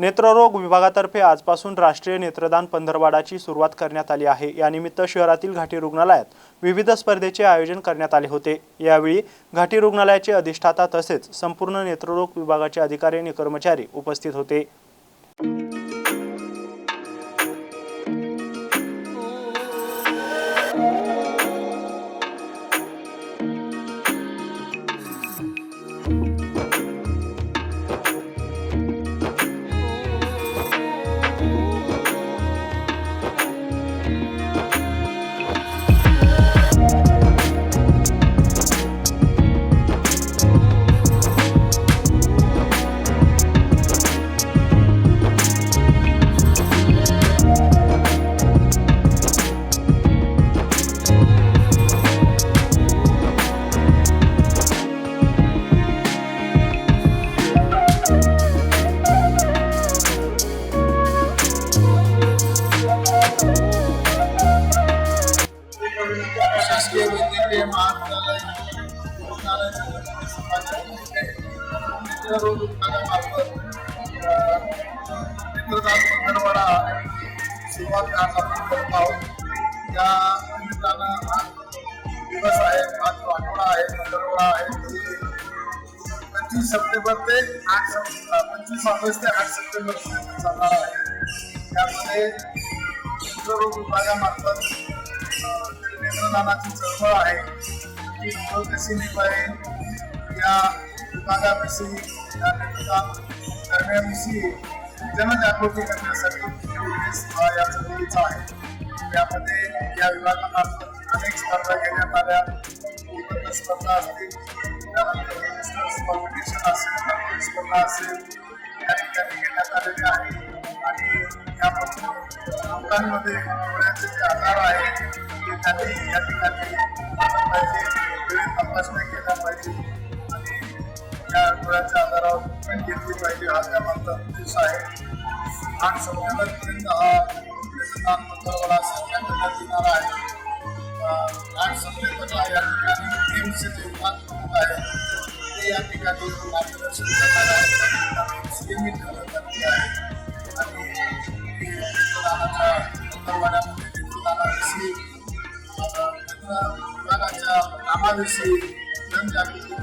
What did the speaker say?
नेत्ररोग विभागातर्फे आजपासून राष्ट्रीय नेत्रदान पंधरवाडाची सुरुवात करण्यात आली आहे. यानिमित्त शहरातील घाटी रुग्णालयात विविध स्पर्धेचे आयोजन करण्यात आले होते. यावेळी घाटी रुग्णालयाचे अधिष्ठाता तसेच संपूर्ण नेत्ररोग विभागाचे अधिकारी आणि कर्मचारी उपस्थित होते. शासकीय वैद्यकीय महाविद्यालय सुरुवात आज आपण करत आहोत निमित्तानं हा दिवस आहे हा जो आठवडा आहे पंधरवडा आहे पंचवीस सप्टेंबर ते आठ सप्टेंबर पंचवीस ऑगस्ट ते आठ सप्टेंबर. चालणार आहे त्यामध्ये विभागामार्फत नेत्रदानाची चळवळ आहे ती कशी निभावेल या विभागाविषयी या नेत्रदान करण्याविषयी जनजागृती करण्यासाठी उद्देश या चळवळीचा आहे यामध्ये या विभागामार्फत अनेक स्पर्धा घेण्यात आल्या स्पर्धा असतील त्यानंतर कॉम्पिटिशन असेल स्पर्धा असेल या ठिकाणी घेण्यात आहे आणि लोकांमध्ये डोळ्याचे जे आजार आहे की त्यांनी या ठिकाणी आलं पाहिजे वेळेत तपासण्या केल्या पाहिजे आणि या डोळ्याच्या आधारावर ट्रीटमेंट घेतली पाहिजे हा त्यामागचा उद्देश आहे आठ सप्टेंबरपर्यंत हा नेत्रदान पंधरवडा सध्या करण्यात येणार आहे अं, आठ सप्टेंबरला या ठिकाणी एम्सचे जे विभाग प्रमुख आहे ते या ठिकाणी मार्गदर्शन करणार आहे सीएमई करण्यात आहे आणि नेत्रदानाच्या Tuna chama cha Amani si ndani ya kijiji